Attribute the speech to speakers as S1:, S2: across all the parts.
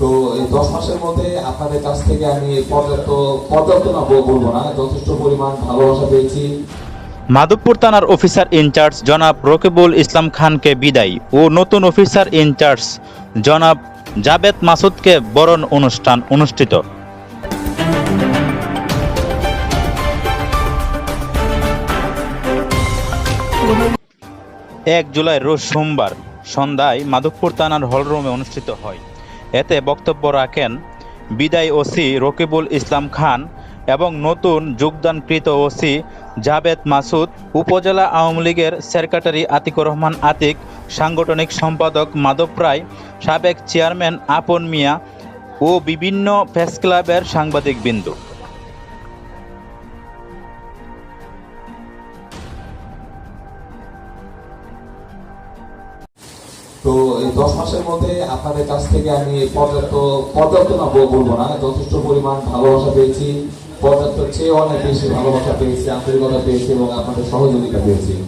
S1: তো এই দশ মাসের মধ্যে আপনাদের কাছ থেকে আমি পর্যাপ্ত পর্যাপ্ত না বলব না, যথেষ্ট পরিমাণ ভালোবাসা পেয়েছি।
S2: মাধবপুর থানার অফিসার ইনচার্জ জনাব রকিবুল ইসলাম খানকে বিদায় ও নতুন অফিসার ইনচার্জ জনাব জাবেদ মাসুদকে বরণ অনুষ্ঠান অনুষ্ঠিত। এক জুলাই রোজ সোমবার সন্ধ্যায় মাধবপুর থানার হলরুমে অনুষ্ঠিত হয়। এতে বক্তব্য রাখেন বিদায় ওসি রকিবুল ইসলাম খান এবং নতুন যোগদানকৃত ওসি জাবেদ মাসুদ, উপজেলা আওয়ামী লীগের সেক্রেটারি আতিকুর রহমান আতিক, সাংগঠনিক সম্পাদক মাধব রায়, সাবেক চেয়ারম্যান আপন মিয়া ও বিভিন্ন প্রেস ক্লাবের সাংবাদিক
S1: তো এই দশ মাসের মধ্যে আপনাদের কাছ থেকে আমি পর্যাপ্ত পর্যাপ্ত না বল- বলব না, যথেষ্ট পরিমাণ ভালোবাসা পেয়েছি। পর্যাপ্ত চেয়ে অনেক বেশি ভালোবাসা পেয়েছি, আন্তরিকতা পেয়েছি এবং আপনাদের সহযোগিতা পেয়েছি।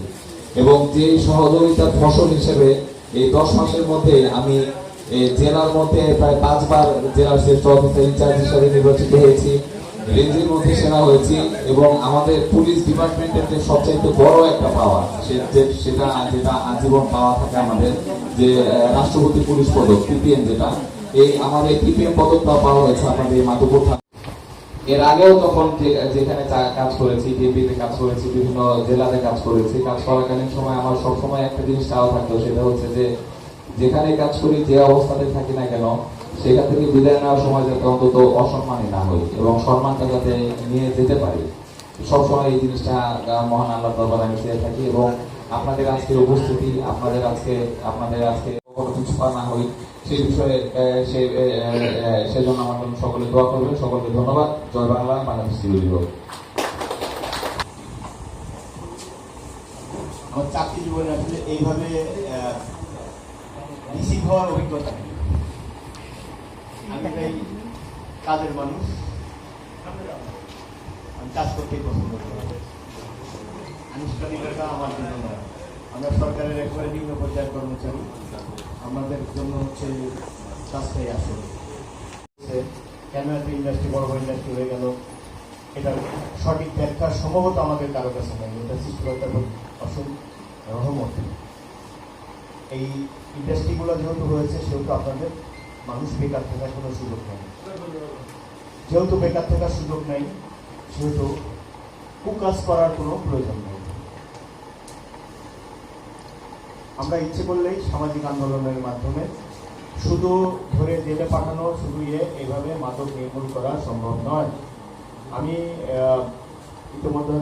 S1: এবং যে সহযোগিতার ফসল হিসেবে এই দশ মাসের মধ্যে আমি জেলার মধ্যে প্রায় পাঁচবার জেলার অফিসার ইনচার্জ হিসেবে নির্বাচিত হয়েছি। রেঞ্জের মধ্যে সেরা হয়েছি এবং আমাদের পুলিশ ডিপার্টমেন্টের যে সবচাইতে বড় একটা পাওয়া সেটা যেটা আজীবন পাওয়া থাকে আমাদের যে রাষ্ট্রপতি পুলিশ পদক পিপিএম যেটা, এই আমাদের পিপিএম পদকটা পাওয়া হয়েছে আমাদের মাধবপুর এর আগেও তখন যেখানে কাজ করেছি ডিএপিতে কাজ করেছি, বিভিন্ন জেলাতে কাজ করেছি, কাজ করাকালীন সময় আমার সবসময় একটা জিনিস চাওয়া থাকতো, সেটা হচ্ছে যে যেখানে কাজ করি, যে অবস্থাতে থাকি না কেন সেখান থেকে বিদায় নেওয়ার সময় যাতে অন্তত অসম্মানী না হই এবং সম্মানটা যাতে নিয়ে যেতে পারি। সবসময় এই জিনিসটা মহান আল্লাহ দরবারে আমি চেয়ে থাকি এবং আপনাদের আজকের উপস্থিতি, আপনাদের আজকে আপনাদের আজকে কোনো কিছু না হই সেই বিষয়ে সে সেজন্য আমার জন্য সকলে দোয়া করবেন, সকলকে ধন্যবাদ। জয় বাংলা, বাংলাদেশ।
S3: আমার চাকরি জীবনে আসলে এইভাবে রিসিভ হওয়ার অভিজ্ঞতা নেই। আমি তাই কাজের মানুষ। আমি কাজ করতেই পছন্দ করি। আনুষ্ঠানিকতা আমার জন্য নয়। আমরা সরকারের একেবারে নিম্ন পর্যায়ের কর্মচারী। আমাদের জন্য হচ্ছে কাজটাই আসলে কেন একটা ইন্ডাস্ট্রি বড় বড় ইন্ডাস্ট্রি হয়ে গেল? এটার সঠিক ব্যাখ্যা সম্ভবত আমাদের কারও কাছে নেই। এটা সৃষ্টিকর্তার অসম রহমত। এই ইন্ডাস্ট্রিগুলো যেহেতু হয়েছে, সেহেতু আপনাদের মানুষ বেকার থাকার কোনো সুযোগ নেই। যেহেতু বেকার থাকার সুযোগ নেই, সেহেতু কুকাজ করার কোনো প্রয়োজন নেই। আমরা ইচ্ছে করলেই সামাজিক আন্দোলনের মাধ্যমে শুধু ধরে জেলে পাঠানো, শুধু ইয়ে এইভাবে মাদক নির্মূল করা সম্ভব নয়। আমি ইতিমধ্যে